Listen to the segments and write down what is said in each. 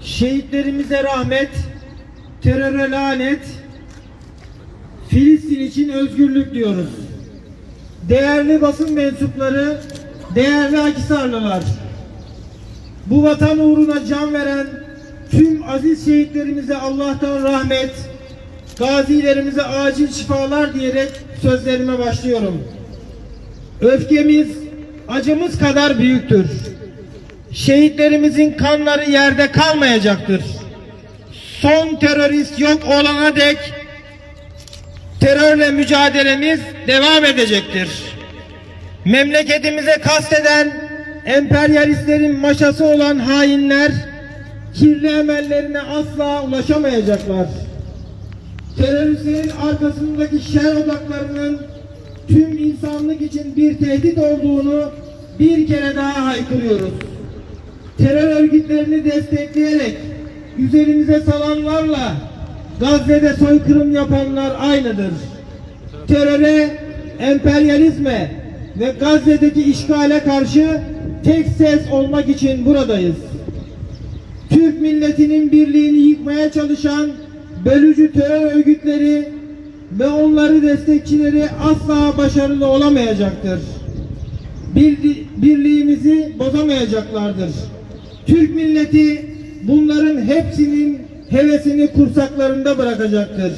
Şehitlerimize rahmet, teröre lanet, Filistin için özgürlük diyoruz. Değerli basın mensupları, değerli Akisarlılar, bu vatan uğruna can veren tüm aziz şehitlerimize Allah'tan rahmet, gazilerimize acil şifalar diyerek sözlerime başlıyorum. Öfkemiz, acımız kadar büyüktür. Şehitlerimizin kanları yerde kalmayacaktır. Son terörist yok olana dek terörle mücadelemiz devam edecektir. Memleketimize kasteden emperyalistlerin maşası olan hainler kirli emellerine asla ulaşamayacaklar. Teröristlerin arkasındaki şer odaklarının tüm insanlık için bir tehdit olduğunu bir kere daha haykırıyoruz terör örgütlerini destekleyerek üzerimize salanlarla Gazze'de soykırım yapanlar aynıdır. Teröre, emperyalizme ve Gazze'deki işgale karşı tek ses olmak için buradayız. Türk milletinin birliğini yıkmaya çalışan bölücü terör örgütleri ve onları destekçileri asla başarılı olamayacaktır. Birli- birliğimizi bozamayacaklardır. Türk milleti bunların hepsinin hevesini kursaklarında bırakacaktır.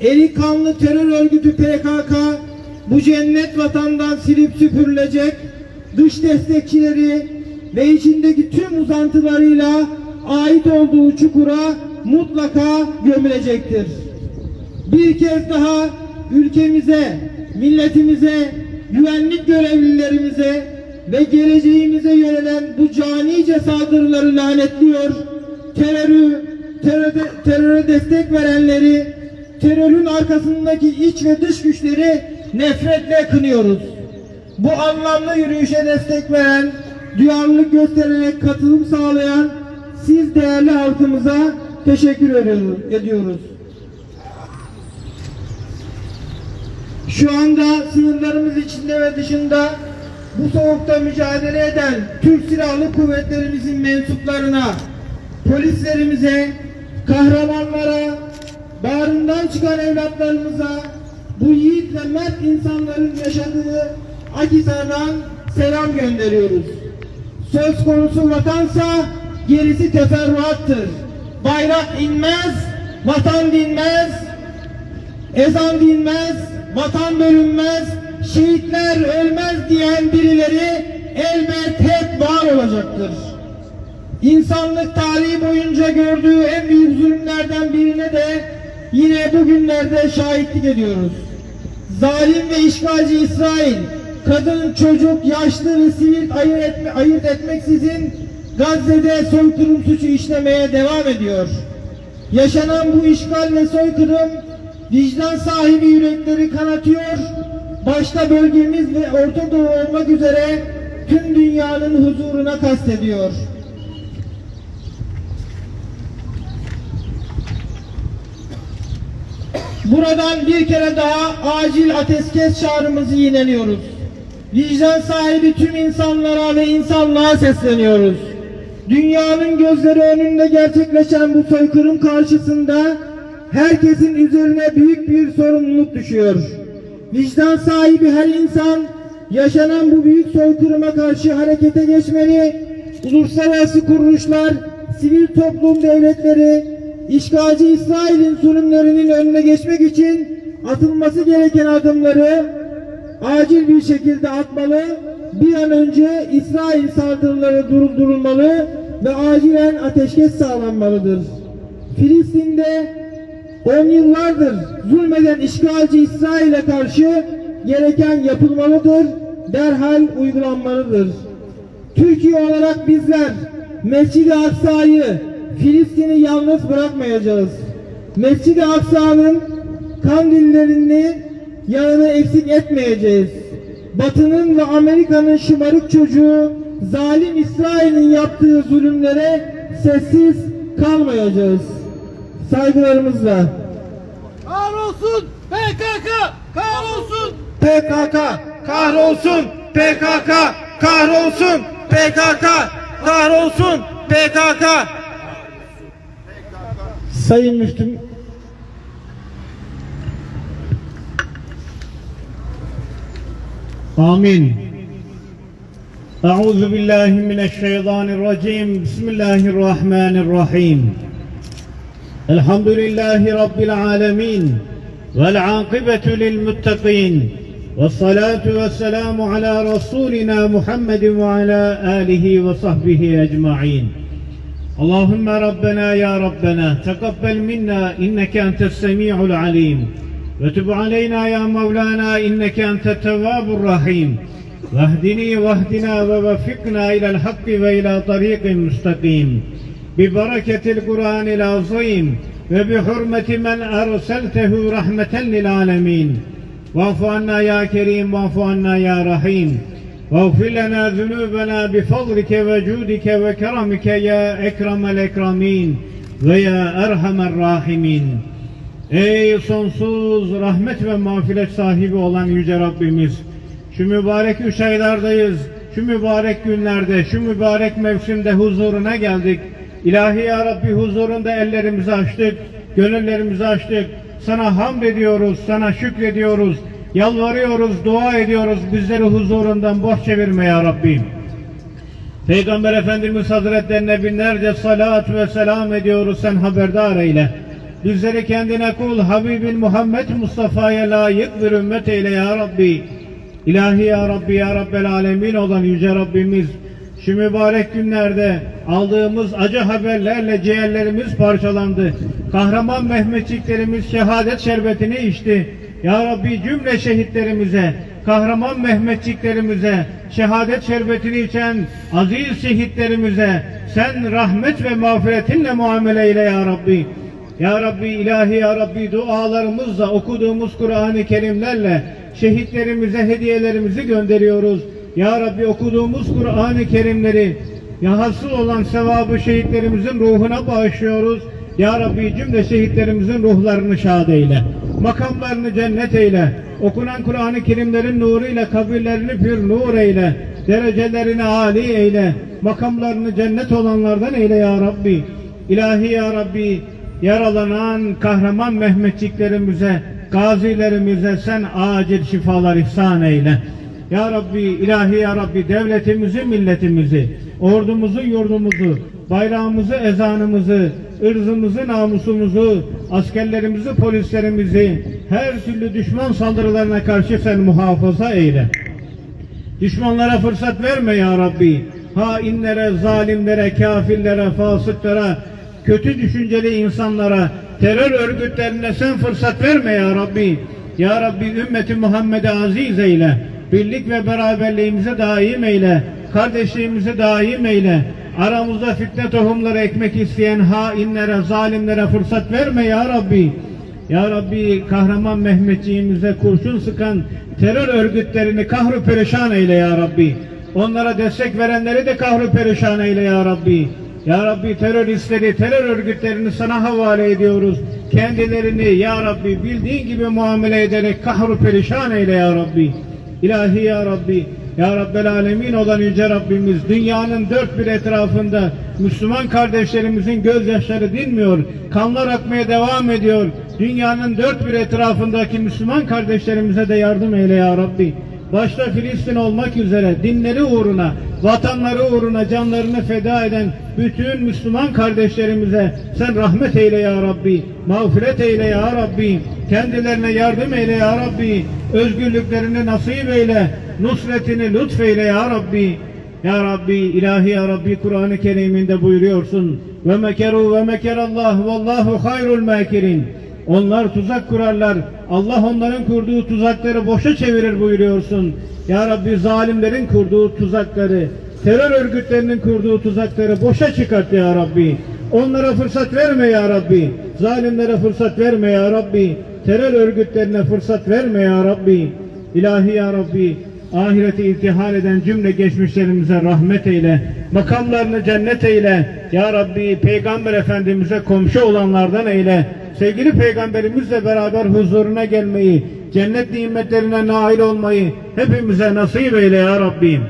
Eli kanlı terör örgütü PKK bu cennet vatandan silip süpürülecek, dış destekçileri ve içindeki tüm uzantılarıyla ait olduğu çukura mutlaka gömülecektir. Bir kez daha ülkemize, milletimize, güvenlik görevlilerimize ve geleceğimize yönelen bu canice saldırıları lanetliyor. Terörü, teröre, teröre destek verenleri, terörün arkasındaki iç ve dış güçleri nefretle kınıyoruz. Bu anlamlı yürüyüşe destek veren, duyarlılık göstererek katılım sağlayan siz değerli halkımıza teşekkür ediyoruz. Şu anda sınırlarımız içinde ve dışında bu soğukta mücadele eden Türk Silahlı Kuvvetlerimizin mensuplarına, polislerimize, kahramanlara, bağrından çıkan evlatlarımıza, bu yiğit ve mert insanların yaşadığı Akhisar'dan selam gönderiyoruz. Söz konusu vatansa gerisi teferruattır. Bayrak inmez, vatan dinmez, ezan dinmez, vatan bölünmez, şehitler ölmez diyen birileri elbet hep var olacaktır. İnsanlık tarihi boyunca gördüğü en büyük zulümlerden birine de yine bugünlerde şahitlik ediyoruz. Zalim ve işgalci İsrail, kadın, çocuk, yaşlı ve sivil ayırt, etme, ayırt etmeksizin Gazze'de soykırım suçu işlemeye devam ediyor. Yaşanan bu işgal ve soykırım vicdan sahibi yürekleri kanatıyor. Başta bölgemiz ve Orta Doğu olmak üzere tüm dünyanın huzuruna kastediyor. Buradan bir kere daha acil ateşkes çağrımızı yineliyoruz. Vicdan sahibi tüm insanlara ve insanlığa sesleniyoruz. Dünyanın gözleri önünde gerçekleşen bu soykırım karşısında herkesin üzerine büyük bir sorumluluk düşüyor. Vicdan sahibi her insan yaşanan bu büyük soykırıma karşı harekete geçmeli. Uluslararası kuruluşlar, sivil toplum devletleri, işgalci İsrail'in zulümlerinin önüne geçmek için atılması gereken adımları acil bir şekilde atmalı. Bir an önce İsrail saldırıları durdurulmalı ve acilen ateşkes sağlanmalıdır. Filistin'de on yıllardır zulmeden işgalci İsrail'e karşı gereken yapılmalıdır, derhal uygulanmalıdır. Türkiye olarak bizler Mescid-i Aksa'yı, Filistin'i yalnız bırakmayacağız. Mescid-i Aksa'nın kandillerini yağını eksik etmeyeceğiz. Batı'nın ve Amerika'nın şımarık çocuğu zalim İsrail'in yaptığı zulümlere sessiz kalmayacağız. Saygılarımızla. Var olsun. PKK kahrolsun. PKK kahrolsun. PKK kahrolsun. PKK kahrolsun. PKK Sayın Müftüm آمين. أعوذ بالله من الشيطان الرجيم. بسم الله الرحمن الرحيم. الحمد لله رب العالمين والعاقبة للمتقين والصلاة والسلام على رسولنا محمد وعلى آله وصحبه أجمعين. اللهم ربنا يا ربنا تقبل منا إنك أنت السميع العليم. وتب علينا يا مولانا إنك أنت التواب الرحيم. واهدني واهدنا ووفقنا إلى الحق وإلى طريق مستقيم. ببركة القرآن العظيم وبحرمة من أرسلته رحمة للعالمين. واعف عنا يا كريم واعف عنا يا رحيم. واغفر لنا ذنوبنا بفضلك وجودك وكرمك يا أكرم الأكرمين ويا أرحم الراحمين. Ey sonsuz rahmet ve mağfiret sahibi olan Yüce Rabbimiz! Şu mübarek üç aylardayız. Şu mübarek günlerde, şu mübarek mevsimde huzuruna geldik. İlahi Ya Rabbi huzurunda ellerimizi açtık, gönüllerimizi açtık. Sana hamd ediyoruz, sana şükrediyoruz. Yalvarıyoruz, dua ediyoruz. Bizleri huzurundan boş çevirme Ya Rabbi. Peygamber Efendimiz Hazretlerine binlerce salat ve selam ediyoruz. Sen haberdar eyle. Bizleri kendine kul Habibin Muhammed Mustafa'ya layık bir ümmet eyle ya Rabbi. İlahi ya Rabbi ya Rabbel Alemin olan Yüce Rabbimiz şu mübarek günlerde aldığımız acı haberlerle ciğerlerimiz parçalandı. Kahraman Mehmetçiklerimiz şehadet şerbetini içti. Ya Rabbi cümle şehitlerimize, kahraman Mehmetçiklerimize, şehadet şerbetini içen aziz şehitlerimize sen rahmet ve mağfiretinle muamele eyle ya Rabbi. Ya Rabbi ilahi ya Rabbi dualarımızla okuduğumuz Kur'an-ı Kerimlerle şehitlerimize hediyelerimizi gönderiyoruz. Ya Rabbi okuduğumuz Kur'an-ı Kerimleri ya hasıl olan sevabı şehitlerimizin ruhuna bağışlıyoruz. Ya Rabbi cümle şehitlerimizin ruhlarını şad eyle. Makamlarını cennet eyle. Okunan Kur'an-ı Kerimlerin nuruyla kabirlerini pür nur eyle. Derecelerini âli eyle. Makamlarını cennet olanlardan eyle ya Rabbi. İlahi ya Rabbi yaralanan kahraman Mehmetçiklerimize, gazilerimize sen acil şifalar ihsan eyle. Ya Rabbi, ilahi ya Rabbi devletimizi, milletimizi, ordumuzu, yurdumuzu, bayrağımızı, ezanımızı, ırzımızı, namusumuzu, askerlerimizi, polislerimizi her türlü düşman saldırılarına karşı sen muhafaza eyle. Düşmanlara fırsat verme ya Rabbi. Hainlere, zalimlere, kafirlere, fasıklara, kötü düşünceli insanlara, terör örgütlerine sen fırsat verme ya Rabbi. Ya Rabbi ümmeti Muhammed'e aziz eyle. Birlik ve beraberliğimize daim eyle. Kardeşliğimize daim eyle. Aramızda fitne tohumları ekmek isteyen hainlere, zalimlere fırsat verme ya Rabbi. Ya Rabbi kahraman Mehmetçiğimize kurşun sıkan terör örgütlerini kahru perişan eyle ya Rabbi. Onlara destek verenleri de kahru perişan eyle ya Rabbi. Ya Rabbi teröristleri, terör örgütlerini sana havale ediyoruz. Kendilerini ya Rabbi bildiğin gibi muamele ederek kahru perişan eyle ya Rabbi. İlahi ya Rabbi, ya Rabbel Alemin olan Yüce Rabbimiz dünyanın dört bir etrafında Müslüman kardeşlerimizin gözyaşları dinmiyor. Kanlar akmaya devam ediyor. Dünyanın dört bir etrafındaki Müslüman kardeşlerimize de yardım eyle ya Rabbi. Başta Filistin olmak üzere dinleri uğruna, vatanları uğruna canlarını feda eden bütün Müslüman kardeşlerimize sen rahmet eyle ya Rabbi, mağfiret eyle ya Rabbi, kendilerine yardım eyle ya Rabbi, özgürlüklerini nasip eyle, nusretini lütfeyle ya Rabbi. Ya Rabbi, ilahi ya Rabbi Kur'an-ı Kerim'inde buyuruyorsun. Ve mekeru ve mekerallah vallahu hayrul mekirin. Onlar tuzak kurarlar. Allah onların kurduğu tuzakları boşa çevirir buyuruyorsun. Ya Rabbi zalimlerin kurduğu tuzakları, terör örgütlerinin kurduğu tuzakları boşa çıkart ya Rabbi. Onlara fırsat verme ya Rabbi. Zalimlere fırsat verme ya Rabbi. Terör örgütlerine fırsat verme ya Rabbi. İlahi ya Rabbi. Ahireti imtihan eden cümle geçmişlerimize rahmet eyle. Makamlarını cennet eyle. Ya Rabbi Peygamber Efendimiz'e komşu olanlardan eyle. Sevgili peygamberimizle beraber huzuruna gelmeyi, cennet nimetlerine nail olmayı hepimize nasip eyle ya Rabbi.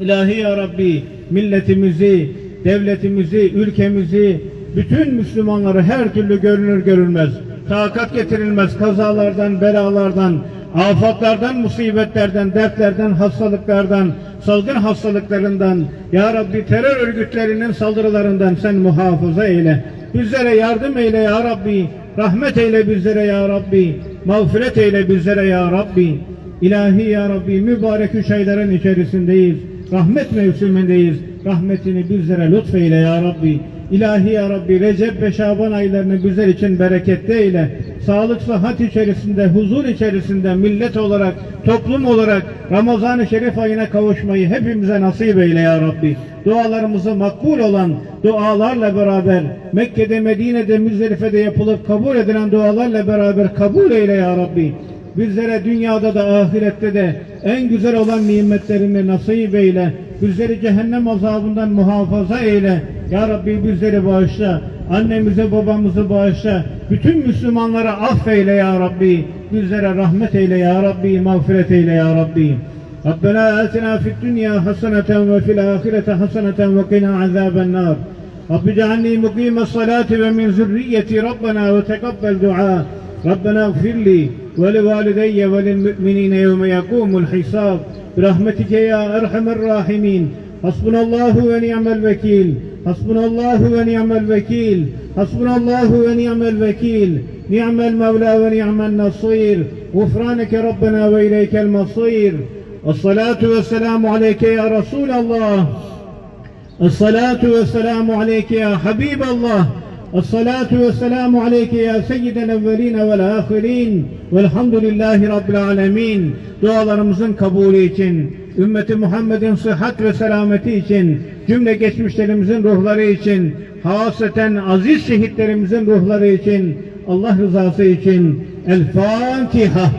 İlahi ya Rabbi milletimizi, devletimizi, ülkemizi, bütün Müslümanları her türlü görünür görülmez, takat getirilmez kazalardan, belalardan, afatlardan, musibetlerden, dertlerden, hastalıklardan, salgın hastalıklarından, Ya Rabbi terör örgütlerinin saldırılarından sen muhafaza eyle. Bizlere yardım eyle Ya Rabbi, rahmet eyle bizlere Ya Rabbi, mağfiret eyle bizlere Ya Rabbi. İlahi Ya Rabbi mübarek üç ayların içerisindeyiz. Rahmet mevsimindeyiz. Rahmetini bizlere lütfeyle Ya Rabbi. İlahi Ya Rabbi Recep ve Şaban aylarını bizler için bereketli eyle. Sağlık, sıhhat içerisinde, huzur içerisinde millet olarak, toplum olarak Ramazan-ı Şerif ayına kavuşmayı hepimize nasip eyle Ya Rabbi. Dualarımızı makbul olan dualarla beraber Mekke'de, Medine'de, Müzdelife'de yapılıp kabul edilen dualarla beraber kabul eyle Ya Rabbi. Bizlere dünyada da ahirette de en güzel olan nimetlerini nasip eyle. Bizleri cehennem azabından muhafaza eyle. Ya Rabbi bizleri bağışla. Annemize babamızı bağışla. Bütün Müslümanlara affeyle ya Rabbi. Bizlere rahmet eyle ya Rabbi. Mağfiret eyle ya Rabbi. ربنا آتنا في الدنيا حسنة وفي الآخرة حسنة وقنا عذاب النار رب اجعلني مقيم الصلاة ومن ذريتي ربنا وتقبل دعاء ربنا اغفر لي ولوالدي وللمؤمنين يوم يقوم الحساب. برحمتك يا أرحم الراحمين. حسبنا الله ونعم الوكيل. حسبنا الله ونعم الوكيل. حسبنا الله ونعم الوكيل. نعم المولى ونعم النصير. غفرانك ربنا وإليك المصير. الصلاة والسلام عليك يا رسول الله. الصلاة والسلام عليك يا حبيب الله. الصلاة والسلام عليك يا سيد الأولين والآخرين والحمد لله رب العالمين dualarımızın kabulü için, ümmeti Muhammed'in sıhhat ve selameti için, cümle geçmişlerimizin ruhları için, haseten aziz şehitlerimizin ruhları için, Allah rızası için El Fatiha.